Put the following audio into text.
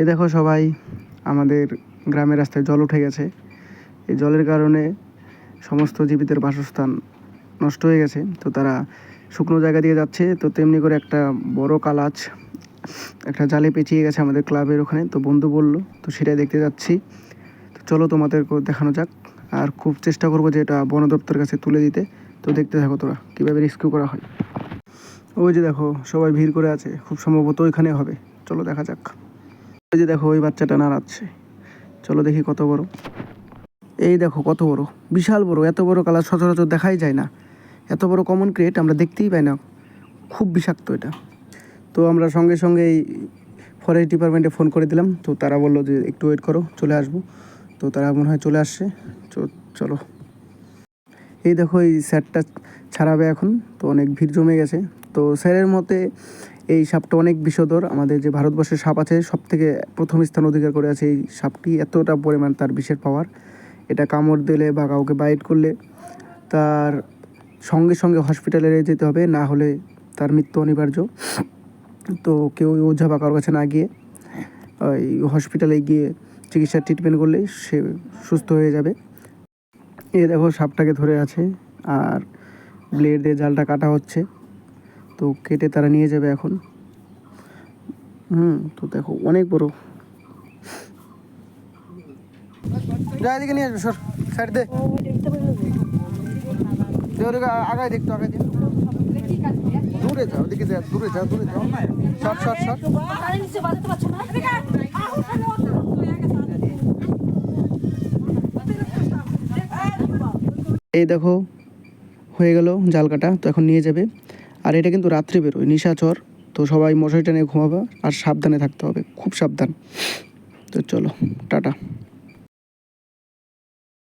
এ দেখো সবাই, আমাদের গ্রামের রাস্তায় জল উঠে গেছে। এই জলের কারণে সমস্ত জীবিতের বাসস্থান নষ্ট হয়ে গেছে। তো তারা শুকনো জায়গা দিয়ে যাচ্ছে। তো তেমনি করে একটা বড় কালাচ, একটা জালে পেঁচিয়ে গেছে আমাদের ক্লাবের ওখানে। তো বন্ধু বলল, তো সেটাই দেখতে যাচ্ছি। তো চলো তোমাদেরকে দেখানো যাক। আর খুব চেষ্টা করব যে এটা বন দপ্তরের কাছে তুলে দিতে। তো দেখতে থাকো তোরা, কীভাবে রেস্কিউ করা হয়। ওই যে দেখো, সবাই ভিড় করে আছে, খুব সম্ভবত ওইখানে হবে। চলো দেখা যাক। ওই যে দেখো, ওই বাচ্চাটা নাড়াচ্ছে। চলো দেখি কত বড়। এই দেখো, কত বড়। বিশাল বড়, এত বড় কালার সচরাচর দেখাই যায় না। এত বড় কমন ক্রিয়েট আমরা দেখতেই পাই না। খুব বিষাক্ত এটা। তো আমরা সঙ্গে সঙ্গে এই ফরেস্ট ডিপার্টমেন্টে ফোন করে দিলাম। তো তারা বলল যে, একটু ওয়েট করো, চলে আসব। তো তারা মনে হয় চলে আসছে। চলো। এই দেখো, এই স্যারটা ছাড়াবে এখন। তো অনেক ভিড় জমে গেছে। তো স্যারের মতে এই সাপটা অনেক বিষধর। আমাদের যে ভারতবর্ষের সাপ আছে সব থেকে প্রথম স্থান অধিকার করে আছে এই সাপটি। এতটা পরিমাণ তার বিষের পাওয়ার এটা কামড় দিলে বা কাউকে বাইট করলে তার সঙ্গে সঙ্গে হসপিটালে যেতে হবে, না হলে তার মৃত্যু অনিবার্য। তো কেউ ওঝা বা কারোর কাছে না গিয়ে ওই হসপিটালে গিয়ে চিকিৎসার ট্রিটমেন্ট করলেই সে সুস্থ হয়ে যাবে। এ দেখো সাপটাকে ধরে আছে, আর ব্লেড দিয়ে জালটা কাটা হচ্ছে। তো কেটে তারা নিয়ে যাবে এখন। হুম, তো দেখো, অনেক বড়। যা নিয়ে আসবে, সর, সাইড দে। আগায় দেখতো দূরে যাও ওদিকে যা, দূরে যাও দূরে যাও এই দেখো, হয়ে গেল জাল কাটা, তো এখন নিয়ে যাবে। আর এটা কিন্তু রাত্রে বেরোয় নিশাচর তো সবাই মশারি নিয়ে ঘুমাবে আর সাবধানে থাকতে হবে, খুব সাবধান। তো চলো, টাটা।